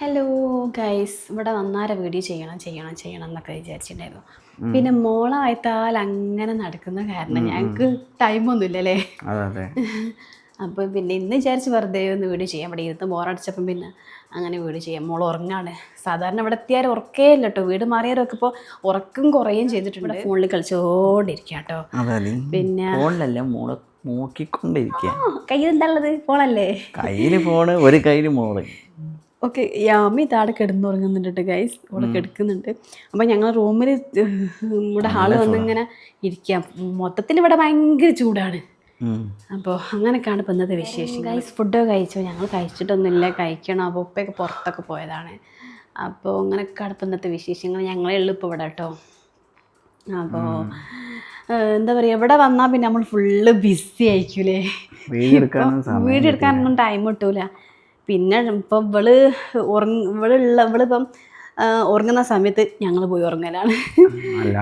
Hello guys ഇവിടെ നന്നാര video ചെയ്യണം ചെയ്യണം ചെയ്യണം എന്നൊക്കെ വിചാരിച്ചിട്ടുണ്ടായിരുന്നു. പിന്നെ മോളായത്താൽ അങ്ങനെ നടക്കുന്ന കാരണം ഞങ്ങൾക്ക് ടൈമൊന്നുമില്ല അല്ലേ അപ്പോൾ പിന്നെ ഇന്ന് വിചാരിച്ച് വെറുതെ ഒന്ന് വീഡിയോ ചെയ്യാം. ഇവിടെ ഇരുന്ന് ബോറടിച്ചപ്പം പിന്നെ അങ്ങനെ വീഡിയോ ചെയ്യാം. മോൾ ഉറങ്ങാണ്. സാധാരണ ഇവിടെ എത്തിയാൽ ഉറക്കേ ഇല്ല കേട്ടോ. വീട് മാറിയാലൊക്കെ ഇപ്പോൾ ഉറക്കം കുറയുകയും ചെയ്തിട്ടുണ്ട്. ഫോണിൽ കളിച്ചുകൊണ്ടിരിക്കുക കേട്ടോ. പിന്നെ ഫോണിലല്ല? മോൾ നോക്കിക്കൊണ്ടിരിക്കുക കയ്യിൽ എന്താ ഉള്ളത്? ഫോണല്ലേ? കയ്യിൽ ഫോണ് ഒരു കയ്യിൽ മോൾ. ഓക്കെ യാമി താടെ കിടന്നുറങ്ങുന്നുണ്ട് ഗൈസ് ഇവിടെ കിടക്കുന്നുണ്ട്. അപ്പം ഞങ്ങൾ റൂമിൽ ഇവിടെ ഹാൾ വന്നിങ്ങനെ ഇരിക്കാം. മൊത്തത്തിൽ ഇവിടെ ഭയങ്കര ചൂടാണ്. അപ്പോൾ അങ്ങനെയൊക്കെയാണ് ഇപ്പം ഇന്നത്തെ വിശേഷം ഗൈസ് ഫുഡ് കഴിച്ചോ? ഞങ്ങൾ കഴിച്ചിട്ടൊന്നുമില്ല. കഴിക്കണം. അപ്പോൾ ഉപ്പയൊക്കെ പുറത്തൊക്കെ പോയതാണ്. അപ്പോൾ അങ്ങനെയൊക്കെയാണ് ഇപ്പം ഇന്നത്തെ വിശേഷങ്ങൾ. ഞങ്ങളെ ഉള്ളു ഇപ്പോൾ ഇവിടെ കേട്ടോ. അപ്പോൾ എന്താ പറയുക ഇവിടെ വന്നാൽ പിന്നെ നമ്മൾ ഫുള്ള് ബിസി ആയിരിക്കൂലേ? വീടെടുക്കാനൊന്നും വീഡിയോ എടുക്കാനൊന്നും ടൈം കിട്ടൂല. പിന്നെ ഇപ്പം ഇവൾ ഉറങ്ങ ഇവളുള്ള ഇവളിപ്പം ഉറങ്ങുന്ന സമയത്ത് ഞങ്ങൾ പോയി ഉറങ്ങലാണ്.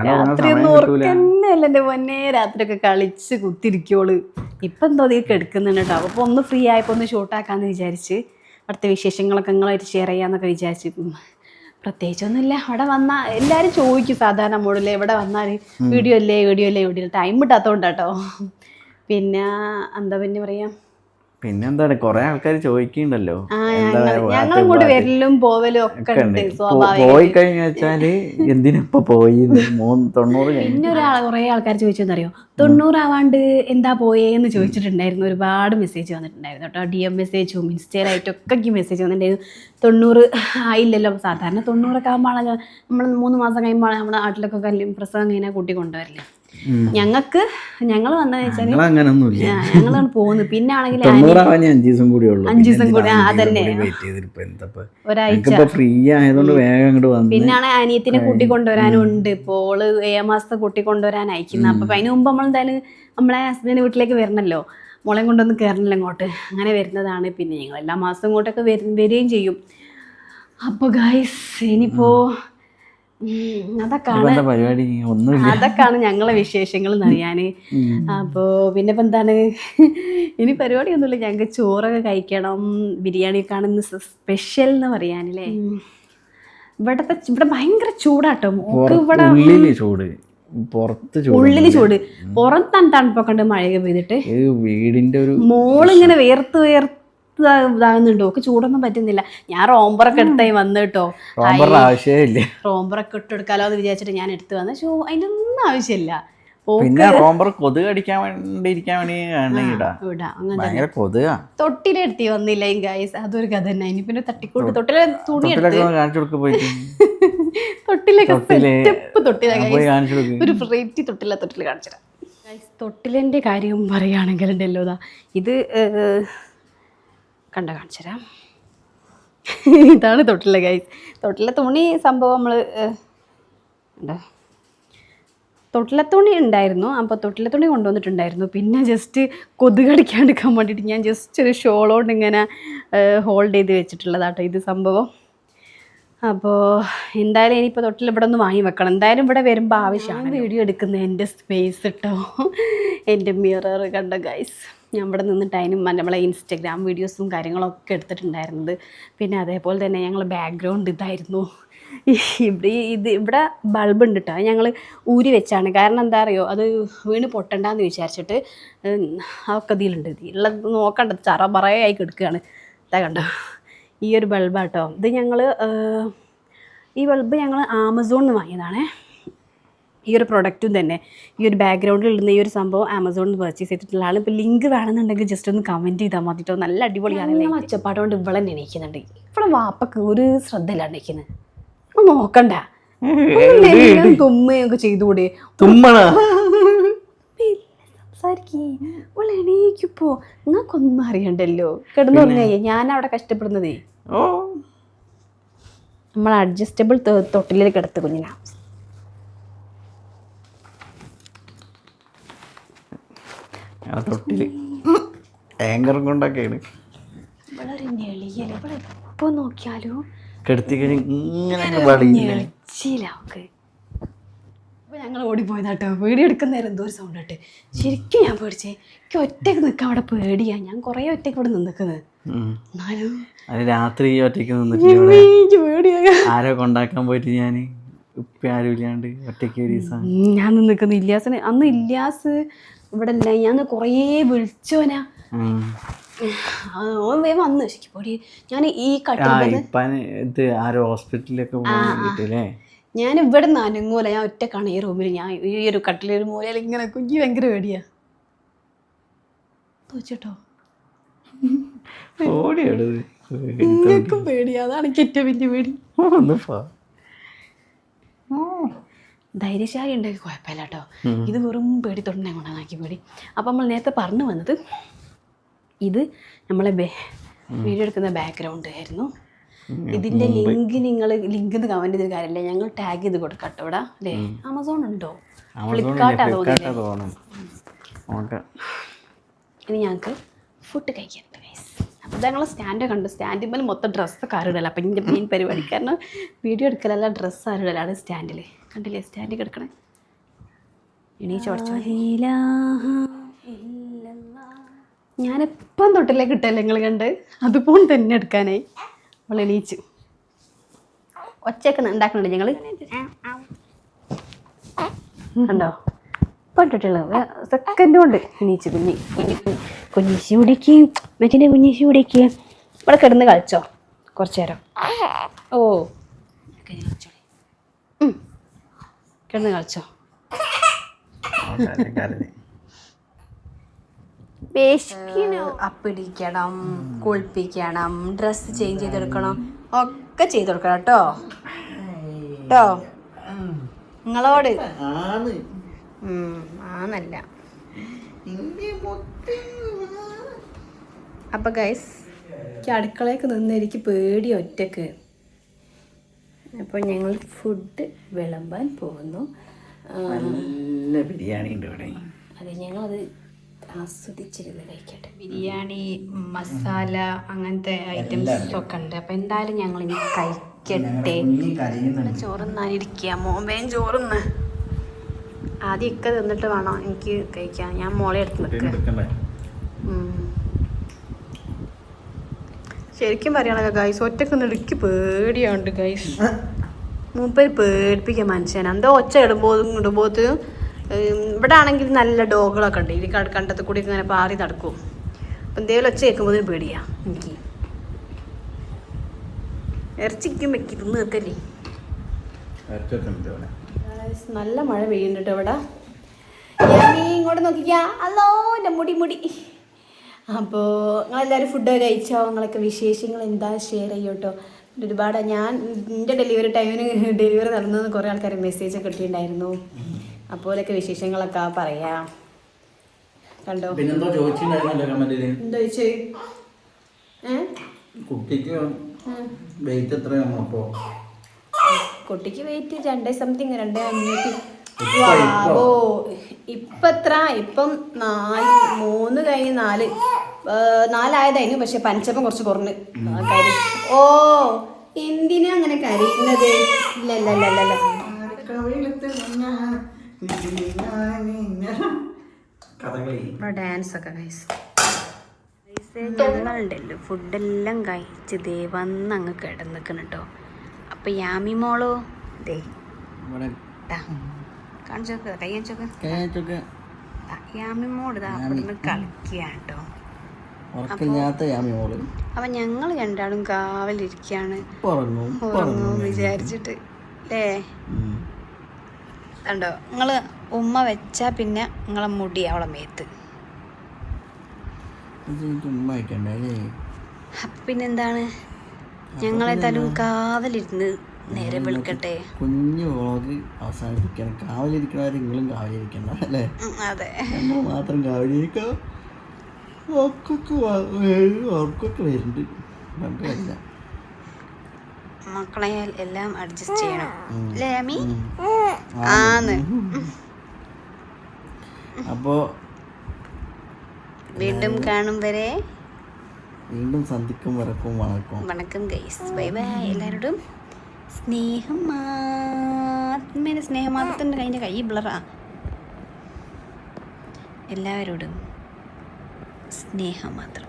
രാത്രി ഒന്നും ഉറക്കന്നെയല്ല എന്റെ പൊന്നെ രാത്രിയൊക്കെ കളിച്ച് കുത്തിരിക്കോൾ ഇപ്പം എന്തോ അധികം എടുക്കുന്നുണ്ട് കേട്ടോ. അപ്പോൾ ഒന്ന് ഫ്രീ ആയപ്പോൾ ഒന്ന് ഷൂട്ടാക്കാമെന്ന് വിചാരിച്ച് അവിടുത്തെ വിശേഷങ്ങളൊക്കെ നിങ്ങളായിട്ട് ഷെയർ ചെയ്യാമെന്നൊക്കെ വിചാരിച്ച്. പ്രത്യേകിച്ചൊന്നുമില്ല. അവിടെ വന്നാൽ എല്ലാവരും ചോദിക്കും സാധാരണ നമ്മോടല്ലേ എവിടെ വന്നാൽ വീഡിയോ അല്ലേ വീഡിയോ അല്ലേ? വീഡിയോ ടൈം കിട്ടാത്തതുകൊണ്ടാട്ടോ പിന്നെ എന്താ പിന്നെ പറയാ? പിന്നെന്താണ് കൊറേ ആൾക്കാർ ചോദിക്കണ്ടല്ലോ. ഞങ്ങളും വരലും പോവലും ഒക്കെ ഉണ്ട്. പോയി കഴിഞ്ഞു വെച്ചാൽ എന്തിനിപ്പോ പോയി? മൂന്ന് തൊണ്ണൂറ് കഴിഞ്ഞു. കുറേ ആൾക്കാർ ചോദിച്ചെന്നറിയോ തൊണ്ണൂറാവാണ്ട് എന്താ പോയേന്ന് ചോദിച്ചിട്ടുണ്ടായിരുന്നു. ഒരുപാട് മെസ്സേജ് വന്നിട്ടുണ്ടായിരുന്നു കേട്ടോ. ഡി എം മെസ്സേജും ഇൻസ്റ്റയിലായിട്ടൊക്കെ എനിക്ക് മെസ്സേജ് വന്നിട്ടുണ്ടായിരുന്നു. തൊണ്ണൂറ് ആയില്ലല്ലോ. സാധാരണ തൊണ്ണൂറൊക്കെ ആകുമ്പോഴാണ് നമ്മൾ മൂന്ന് മാസം കഴിയുമ്പോഴാണ് നമ്മുടെ നാട്ടിലൊക്കെ കല്ലും പ്രസവം കഴിഞ്ഞാൽ കൂട്ടി കൊണ്ടുവരില്ലേ ഞങ്ങൾക്ക് ഞങ്ങൾ വന്നതെന്ന് വെച്ചാൽ ഞങ്ങൾ അങ്ങനൊന്നുമില്ല ഞങ്ങളാണ് പോകുന്നത്. പിന്നെ ആണെങ്കിൽ അഞ്ചു ദിവസം കൂടി ഉള്ളു അഞ്ച് ദിവസം കൂടി, ആ, അതന്നെ. ഒരാഴ്ച. ഫ്രീ ആയതുകൊണ്ട് വേഗം അങ്ങോട്ട് വന്ന് പിന്നാണ് അനിയത്തിനെ കൂട്ടി കൊണ്ടുവരാനും ഉണ്ട്. ഇപ്പോൾ ഓൾ ഏഴാം മാസത്തെ കൂട്ടി കൊണ്ടുവരാൻ അയക്കുന്നത് അപ്പൊ അതിന് മുമ്പ് നമ്മൾ എന്തായാലും നമ്മളെ ഹസ്ബൻഡിന്റെ വീട്ടിലേക്ക് വരണല്ലോ. മോളെ കൊണ്ടൊന്ന് കയറണല്ലോ ഇങ്ങോട്ട് അങ്ങനെ വരുന്നതാണ്. പിന്നെ ഞങ്ങൾ എല്ലാ മാസവും ഇങ്ങോട്ടൊക്കെ വരും വരികയും ചെയ്യും. അപ്പോൾ ഗൈസ് ഇനിയിപ്പോൾ അതൊക്കെയാണ് അതൊക്കെയാണ് ഞങ്ങളെ വിശേഷങ്ങൾ എന്നറിയാൻ അപ്പോൾ പിന്നെ ഇപ്പം എന്താണ്? ഇനി പരിപാടിയൊന്നുമില്ല ഞങ്ങൾക്ക് ചോറൊക്കെ കഴിക്കണം. ബിരിയാണി കാണുന്ന സ്പെഷ്യൽ എന്ന് പറയാനല്ലേ? ഇവിടത്തെ ഇവിടെ ഭയങ്കര ചൂടാട്ടോ. ഇവിടെ ഉള്ളിൽ ചൂട്. പുറത്ത് ചൂട് ഉള്ളിൽ ചൂട്. പുറത്താണ് തണുപ്പൊക്കെ ഉണ്ട് മഴയൊക്കെ പെയ്തിട്ട്. വീടിന്റെ ഒരു മോളിങ്ങനെ വേർത്ത് വേർത്ത് ഇതാകുന്നുണ്ടോ. ഒക്കെ ചൂടൊന്നും പറ്റുന്നില്ല. ഞാൻ റോംബറൊക്കെ എടുത്തായി വന്നു കേട്ടോ. റോംബറൊക്കെ ഇട്ട് എടുക്കാലോ എന്ന് വിചാരിച്ചിട്ട് ഞാൻ എടുത്ത് വന്ന ഷോ അതിന്റെ ഒന്നും ആവശ്യമില്ല പിന്നെ റോംബർ കൊതുക് അടിക്കാൻ വേണ്ടി ഇരിക്കാൻ വേണ്ടി ഇടാ ഇടാ അങ്ങനെ ഭയങ്കര കൊതുകാ. തൊട്ടിലെടുത്തി വന്നില്ല ഗൈസ് അതൊരു കഥ തന്നെ. ഇനി പിന്നെ തട്ടിക്കൂട്ട് തൊട്ടിലെ തുണി തൊട്ടിലൊക്കെ കാണിച്ചു തൊട്ടിൽ സെറ്റപ്പ് തൊട്ടില കാണിച്ചു ഒരു വെറൈറ്റി തൊട്ടില്ല തൊട്ടിൽ തൊട്ടിലിന്റെ കാര്യം പറയുകയാണെങ്കിൽ ഉണ്ടല്ലോ ഇതാ ഇത് ഏർ, കാണിച്ചു തരാം. ഇതാണ് തൊട്ടിലെ ഗൈസ് തൊട്ടിലെ തുണി സംഭവം നമ്മൾ ഉണ്ടോ തൊട്ടിലെ തുണി ഉണ്ടായിരുന്നു. അപ്പോൾ തൊട്ടിലെ തുണി കൊണ്ടുവന്നിട്ടുണ്ടായിരുന്നു. പിന്നെ ജസ്റ്റ് കൊതുകടിക്കാണ്ടിരിക്കാൻ വേണ്ടിയിട്ട് ഞാൻ ജസ്റ്റ് ഒരു ഷോളോണ്ട് ഇങ്ങനെ ഹോൾഡ് ചെയ്ത് വെച്ചിട്ടുള്ളതാട്ടോ ഇത് സംഭവം. അപ്പോൾ എന്തായാലും ഇനിയിപ്പോൾ തൊട്ടിൽ ഇവിടെ ഒന്ന് വാങ്ങി വെക്കണം. എന്തായാലും ഇവിടെ വരുമ്പോൾ ആവശ്യമാണ്. വീഡിയോ എടുക്കുന്ന എന്റെ സ്പേസ് ഇട്ടോ എന്റെ മിറർ കണ്ട ഗൈസ് ഞാൻ ഇവിടെ നിന്നിട്ടായാലും നമ്മളെ ഇൻസ്റ്റഗ്രാം വീഡിയോസും കാര്യങ്ങളൊക്കെ എടുത്തിട്ടുണ്ടായിരുന്നത്. പിന്നെ അതേപോലെ തന്നെ ഞങ്ങൾ ബാക്ക്ഗ്രൗണ്ട് ഇതായിരുന്നു. ഇവിടെ ഇത് ഇവിടെ ബൾബ് ഉണ്ട് കേട്ടോ ഞങ്ങൾ ഊരി വെച്ചാണ്. കാരണം എന്താ അറിയോ? അത് വീണ് പൊട്ടണ്ടെന്ന് വിചാരിച്ചിട്ട് അതൊക്കെ ഇതിലുണ്ട്. ഇതിലുള്ളത് നോക്കണ്ട. ചറ പറയായി കിടക്കുകയാണ് ഇതാ കണ്ടോ? ഈ ഒരു ബൾബാട്ടോ ഇത് ഞങ്ങൾ ഈ ബൾബ് ഞങ്ങൾ ആമസോണിൽ നിന്ന് വാങ്ങിയതാണേ. ഈ ഒരു പ്രൊഡക്റ്റും തന്നെ. ഈ ഒരു ബാക്ക്ഗ്രൗണ്ടിൽ ഇടുന്ന ഈ ഒരു സംഭവം ആമസോണിൽ നിന്ന് പർച്ചേസ് ചെയ്തിട്ടുള്ള ആൾ ഇപ്പോൾ ലിങ്ക് വേണമെന്നുണ്ടെങ്കിൽ ജസ്റ്റ് ഒന്ന് കമന്റ് ചെയ്താൽ മതിട്ടോ നല്ല അടിപൊളിയാണ് ഒച്ചപ്പാട് കൊണ്ട് ഇവളെ എണീക്കുന്നുണ്ട്. ഇവിടെ വാപ്പക്ക് ഒരു ശ്രദ്ധ ഇല്ലാണ്ട് നിൽക്കുന്നത് ഒന്ന് നോക്കണ്ട തുമ്മയൊക്കെ ചെയ്തുകൂടെ? തുമ്മണ? സംസാരിക്കേ ഇവളെ എണീക്കിപ്പോ. നിങ്ങൾക്കൊന്നും അറിയണ്ടല്ലോ. കിടന്നുറങ്ങിയേ ഞാൻ അവിടെ കഷ്ടപ്പെടുന്നതേ. ഓ. നമ്മൾ അഡ്ജസ്റ്റബിൾ തൊട്ടിലേക്ക് കിടത്ത് കുഞ്ഞിനാ. ആ തൊട്ടിൽ. ആങ്കറും കൊണ്ടൊക്കെയാണ്. എപ്പോൾ നോക്കിയാലും കെടുത്തി കഴിഞ്ഞ് ഇങ്ങനെ ഞെളിച്ചില്ല അവക്ക്. അപ്പോൾ ഞങ്ങൾ ഓടിപ്പോയതാട്ടോ. വീഡിയോ എടുക്കുന്നേരം എന്തോ ഒരു സൗണ്ട് ആട്ടെ ശരിക്കും ഞാൻ പേടിച്ചേ. എനിക്ക് ഒറ്റയ്ക്ക് നിൽക്കാൻ അവിടെ പേടിയാ. ഞാൻ കുറേ ഒറ്റയ്ക്ക് ഇവിടെ നിന്നിക്കുന്നത് ഉം. എന്നാലും അത് രാത്രി ഒറ്റയ്ക്ക് നിന്നിട്ട് ഇവിടെ പേടിയാ. ആരോ കൊണ്ടാക്കാൻ പോയിട്ട് ഞാൻ ഒറ്റയ്ക്ക് ഒരു ദിവസം. ഞാൻ നിൽക്കുന്ന. ഇല്യാസിന് അന്ന് ഇല്ലാസ് ഇവിടെ അല്ല ഞാൻ കുറേ വിളിച്ചോനാ ഓൻ വേഗം വന്ന്. ശരിക്കും പൊടി. ഞാൻ ഈ ഇത് ആരോ ഹോസ്പിറ്റലിലൊക്കെ പോകാൻ ഞാൻ ഇവിടെ നിന്ന് അനങ്ങൂല. ഞാൻ ഒറ്റക്കാണ് ഈ റൂമിൽ ഞാൻ ഈ ഒരു കട്ടിലൊരു മൂലയിൽ ഇങ്ങനെ കുഞ്ഞി ഭയങ്കര പേടിയാ. തോച്ചട്ടോ. നിങ്ങൾക്കും പേടിയാ. അതാണ് എനിക്ക് ഏറ്റവും വലിയ പേടി. ധൈര്യശാലി ഉണ്ടെങ്കിൽ കുഴപ്പമില്ല കേട്ടോ. ഇത് വെറും പേടി തൊണ്ടനെ കൊണ്ടാക്കി പേടി. അപ്പം നമ്മൾ നേരത്തെ പറഞ്ഞു വന്നത് ഇത് നമ്മളെ വീഡിയോ എടുക്കുന്ന ബാക്ക്ഗ്രൗണ്ട് ആയിരുന്നു. ഇതിന്റെ ലിങ്ക് നിങ്ങൾ ലിങ്ക് എന്ന് കമന്റ് ചെയ്ത കാര്യമില്ല. ഞങ്ങൾ ടാഗ് ചെയ്ത് കൊടുക്കട്ടെ കേട്ടോ ഇവിടെ. അല്ലേ ആമസോൺ ഉണ്ടോ? ഫ്ലിപ്കാർട്ട് അതോ ഫ്ലിപ്കാർട്ടാ തോന്നും ഇനി ഞങ്ങൾക്ക് ഫുഡ് ഗൈസ് അപ്പോൾ ഞങ്ങൾ സ്റ്റാൻഡ് കണ്ടു. സ്റ്റാൻഡിന്മേൽ മൊത്തം ഡ്രസ്സൊക്കെ ആരിടല. അപ്പം ഇതിന്റെ മെയിൻ പരിപാടി. കാരണം വീഡിയോ എടുക്കലല്ല ഡ്രസ്സ് ആരിടലാണ് സ്റ്റാൻഡിൽ കണ്ടില്ലേ? സ്റ്റാൻഡിൽ കിടക്കണേ. എണീച്ച് ഞാനെപ്പം തൊട്ടില്ലേ കിട്ടല്ലേ നിങ്ങൾ കണ്ട്? അതുപോലെ തന്നെ എടുക്കാനായി അവൾ എണീച്ച്. ഒച്ചയൊക്കെ ഉണ്ടാക്കുന്നുണ്ട് ഞങ്ങൾ കണ്ടോ? പട്ടിട്ടുള്ള സെക്കൻഡ് കൊണ്ട്. എണീച്ച് കുഞ്ഞി കുഞ്ഞി കുഞ്ഞിശി പിടിക്കും മറ്റേ കുഞ്ഞിശി കുടിക്കുകയും ഇവിടെ കിടന്ന് കളിച്ചോ. കുറച്ചു നേരം. ഓ. കിടന്ന് കളിച്ചോ. അപ്പിടിക്കണം കുളിപ്പിക്കണം ഡ്രസ്സ് ചേഞ്ച് ചെയ്തെടുക്കണം ഒക്കെ ചെയ്ത് കൊടുക്കണം കേട്ടോ കേട്ടോ. നിങ്ങളോട്. ആന്നല്ല. അപ്പൊ ഗൈസ് എനിക്ക് അടുക്കളയൊക്കെ നിന്ന് എനിക്ക് പേടി ഒറ്റയ്ക്ക്. അപ്പോൾ ഞങ്ങൾ ഫുഡ് വിളമ്പാൻ പോകുന്നു. നല്ല ബിരിയാണി ഉണ്ട് ഇവിടെ. അതെ ഞങ്ങളത് ആസ്വദിച്ചിരുന്ന് കഴിക്കട്ടെ. ബിരിയാണി മസാല അങ്ങനത്തെ ഐറ്റംസ് ഒക്കെ ഉണ്ട്. അപ്പം എന്തായാലും ഞങ്ങൾ ഇനി കഴിക്കട്ടെ. ചോറുന്നാനിരിക്കുക മോമേൻ ചോറുന്ന് ആദ്യം ഇക്ക തിന്നിട്ട് വേണം എനിക്ക് കഴിക്കാൻ. ഞാൻ മോളെ എടുത്ത് നിൽക്കുക ശരിക്കും പറയണല്ലോ ഗൈസ് ഒറ്റയ്ക്ക് നിടുക്കി പേടിയാണ്ട് ഗൈസ് മൂപ്പര് പേടിപ്പിക്കാൻ മനുഷ്യൻ എന്തോ ഒച്ച ഇടുമ്പോൾ ഇടുമ്പോൾ ഇവിടെ ആണെങ്കിൽ നല്ല ഡോഗുകളൊക്കെ ഉണ്ട്. ഇനി കണ്ട- കണ്ടത്തിൽ കൂടി ഇങ്ങനെ പാറി നടക്കും. അപ്പം എന്തെങ്കിലും ഒച്ച കേൾക്കുമ്പോൾ പേടിയാ എനിക്ക്. ഇറച്ചിക്കും വെക്കി തിന്ന് നിൽക്കല്ലേ നല്ല മഴ പെയ്യുന്നുണ്ട് ഇവിടെ നീ ഇങ്ങോട്ട് നോക്കിക്കാ. അല്ലോ എന്റെ മുടി മുടി. അപ്പോൾ നിങ്ങളെല്ലാവരും ഫുഡ് കഴിച്ചോ? നിങ്ങളൊക്കെ വിശേഷങ്ങൾ എന്താ? ഷെയർ ചെയ്യോട്ടോ. ഒരുപാട് ഞാൻ എന്റെ ഡെലിവറി ടൈമിന് ഡെലിവറി നടന്നതെന്ന് കുറേ ആൾക്കാർ മെസ്സേജ് ഒക്കെ കിട്ടിയിട്ടുണ്ടായിരുന്നു അപ്പോലൊക്കെ വിശേഷങ്ങളൊക്കെ പറയാം. കണ്ടോ? പിന്നെന്തോ ചോദിച്ചിട്ടുണ്ടായിരുന്നല്ലോ ചോദിച്ചേ? കുട്ടിക്ക് വെയിറ്റ് എത്രയാണ് അപ്പോ? കുട്ടിക്ക് വെയിറ്റ് രണ്ടേ സംതിങ് രണ്ടേ അഞ്ഞൂറ്റി. ഓ ഇപ്പൊ. എത്ര? ഇപ്പം നാല് മൂന്ന് കഴിഞ്ഞ് നാല്. നാലായതായിരുന്നു പക്ഷെ പഞ്ചപ്പം കുറച്ച് കുറഞ്ഞ്. കരി ഓ എന്തിനാ അങ്ങനെ കരയുന്നത്? ഇല്ല ഇല്ല ഇല്ല ഇല്ല ഇല്ല. കഥകളി. ഇവിടെ ഡാൻസ് ഒക്കെ കഴിച്ചു ഞങ്ങളുണ്ടല്ലോ ഫുഡെല്ലാം കഴിച്ച് ദേ വന്ന് അങ്ങ് കിടന്നിക്കണം കേട്ടോ. അപ്പൊ യാമി മോളോ. ദേ കാണിച്ചോക്ക് ദാ, യാമി മോൾ ഇതാ അവിടുന്ന് അപ്പൊ ഞങ്ങൾ രണ്ടാളും കാവലിരിക്കാണ്. ഉറങ്ങും വിചാരിച്ചിട്ട്. അല്ലേ. കണ്ടോ നിങ്ങൾ ഉമ്മ വെച്ചാ പിന്നെ നിങ്ങളെ മുടി അവളെ മേത്ത്. അപ്പൊ പിന്നെന്താണ്? ഞങ്ങളെന്തായാലും കാവലിരുന്ന് നേരെ വിളിക്കട്ടെ. കുഞ്ഞു വ്ളോഗ് അവസാനിപ്പിക്കണം. കാവലിരിക്കണവർ നിങ്ങളും കാവലിരിക്കണ്ട അല്ലേ? അതെ. നമ്മൾ മാത്രം കാവലിരിക്കാം ഉറക്കൊക്കെ ഉറക്കൊക്കെ വരുന്നുണ്ട്. കണ്ടില്ല മക്കളെ എല്ലാം അഡ്ജസ്റ്റ് ചെയ്യണം. അല്ലേ അമ്മി? ഉം. ആന്ന്. അപ്പോ വീണ്ടും കാണും വരെ. വീണ്ടും സന്ധിക്കും വരക്കും വണക്കും. വണക്കം ഗൈസ് ബൈ ബൈ എല്ലാവരോടും സ്നേഹം മാത്രമേ സ്നേഹം കൈന്റെ കൈ ബ്ലറാ എല്ലാവരോടും സ്നേഹം മാത്രം.